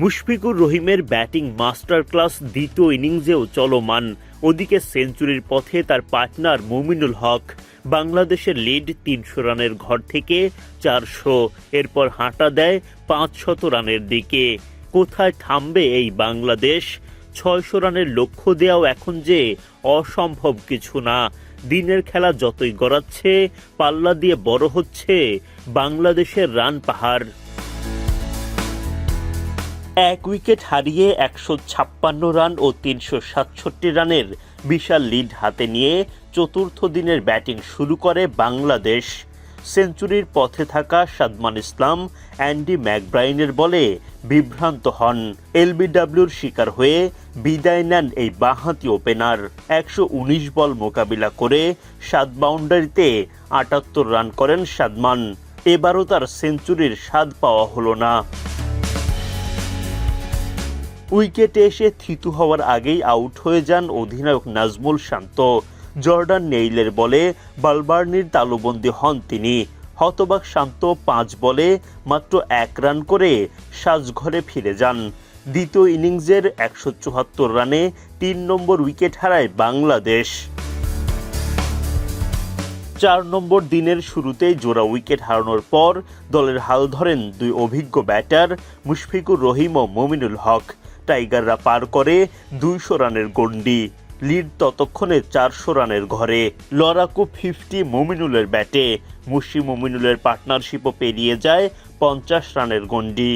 মুশফিকুর রহিমের batting master class দ্বিতীয় ইনিংসেও চলমান। ওদিকে সেঞ্চুরির পথে তার পার্টনার মুমিনুল হক বাংলাদেশের লিড তিনশো রানের ঘর থেকে চারশো, এরপর হাঁটা দেয় পাঁচশত রানের দিকে। কোথায় থামবে এই বাংলাদেশ? ছয়শো রানের লক্ষ্য দেওয়াও এখন যে অসম্ভব কিছু না। দিনের খেলা যতই গড়াচ্ছে, পাল্লা দিয়ে বড় হচ্ছে বাংলাদেশের রান পাহাড়। এক উইকেট হারিয়ে একশো ছাপ্পান্ন রান ও তিনশো সাতষট্টি রানের বিশাল লিড হাতে নিয়ে চতুর্থ দিনের ব্যাটিং শুরু করে বাংলাদেশ। সেঞ্চুরির পথে থাকা সাদমান ইসলাম, অ্যান্ডি ম্যাকব্রাইনের বলে বিভ্রান্ত হন। এলবিডব্লিউর শিকার হয়ে বিদায় নেন এই বাঁহাতি ওপেনার। একশো উনিশ বল মোকাবিলা করে সাত বাউন্ডারিতে আটাত্তর রান করেন সাদমান। এবারও তার সেঞ্চুরির স্বাদ পাওয়া হলো না। উইকেটে এসে থিতু হওয়ার আগেই আউট হয়ে যান অধিনায়ক নাজমুল শান্ত। জর্ডান নেইলের বলে বালবার্নির তালুবন্দী হন তিনি। হতবাক শান্ত পাঁচ বলে মাত্র এক রান করে সাজঘরে ফিরে যান। দ্বিতীয় ইনিংসের একশো চুয়াত্তর রানে তিন নম্বর উইকেট হারায় বাংলাদেশ। চার নম্বর দিনের শুরুতেই জোড়া উইকেট হারানোর পর দলের হাল ধরেন দুই অভিজ্ঞ ব্যাটার মুশফিকুর রহিম ও মমিনুল হক। টাইগাররা পার করে দুইশো রানের গন্ডি লিড ততক্ষণে চারশো রানের ঘরে। লড়াকু ফিফটি মমিনুলের ব্যাটে। মুশি মমিনুলের পার্টনারশিপও পেরিয়ে যায় পঞ্চাশ রানের গন্ডি